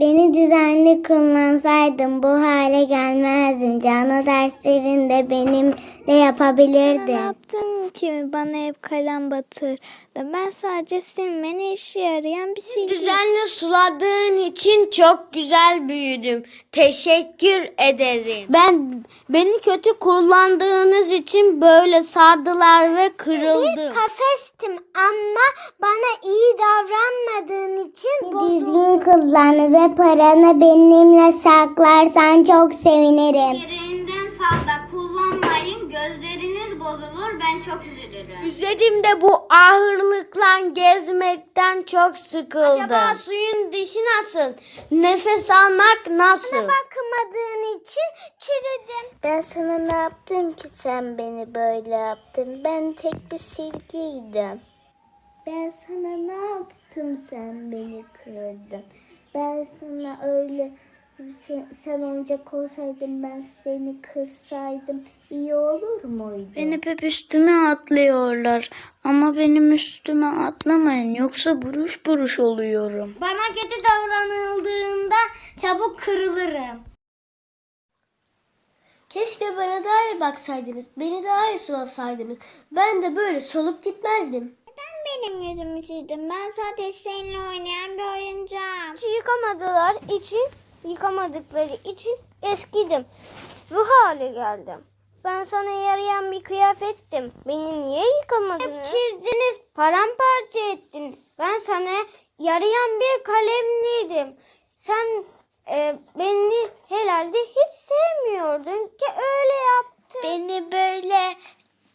Beni düzenli kullansaydın bu hale gelmezdim. Canlı derslerinde benimle Ne yapabilirdin. yaptın ki bana hep kalem batır. Ben sadece silmene işe yarayan bir silgi. Düzenli suladığın için çok güzel büyüdüm. Teşekkür ederim. Ben beni kötü kullandığınız için böyle sardılar ve kırıldım. Kafestim ama bana iyi için Düzgün kullan ve paranı benimle saklarsan çok sevinirim. Gereğinden fazla kullanmayın. Gözleriniz bozulur. Ben çok üzülürüm. Üzerimde bu ağırlıkla gezmekten çok sıkıldım. Acaba suyun dışı nasıl? Nefes almak nasıl? Bakmadığın için çürüdüm. Ben sana ne yaptım ki sen beni böyle yaptın? Ben tek bir silgiydim. Ben sana ne yaptım sen beni kırdın? Ben sana öyle sen, sen oyuncak olsaydın ben seni kırsaydım iyi olur muydu? Beni hep üstüme atlıyorlar. Ama benim üstüme atlamayın. Yoksa buruş buruş oluyorum. Bana kötü davranıldığında çabuk kırılırım. Keşke bana daha iyi baksaydınız. Beni daha iyi sulasaydınız. Ben de böyle solup gitmezdim. Benim yüzümü çizdim. Ben sadece seninle oynayan bir oyuncağım. Yıkamadılar için, yıkamadıkları için eskidim. Ruh hale geldim. Ben sana yarayan bir kıyafettim. Beni niye yıkamadınız? Çizdiniz, paramparça ettiniz. Ben sana yarayan bir kalemliydim. Sen e, beni herhalde hiç sevmiyordun ki öyle yaptın. Beni böyle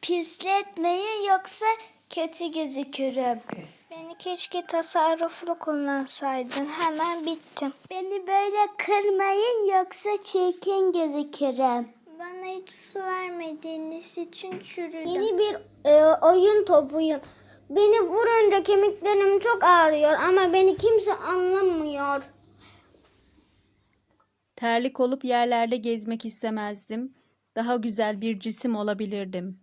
pisletmeyin yoksa kötü gözükürüm. Beni keşke tasarruflu kullansaydın. Hemen bittim. Beni böyle kırmayın yoksa çirkin gözükürüm. Bana hiç su vermediğiniz için çürüdüm. Yeni bir e, oyun topuyum. Beni vurunca kemiklerim çok ağrıyor ama beni kimse anlamıyor. Terlik olup yerlerde gezmek istemezdim. Daha güzel bir cisim olabilirdim.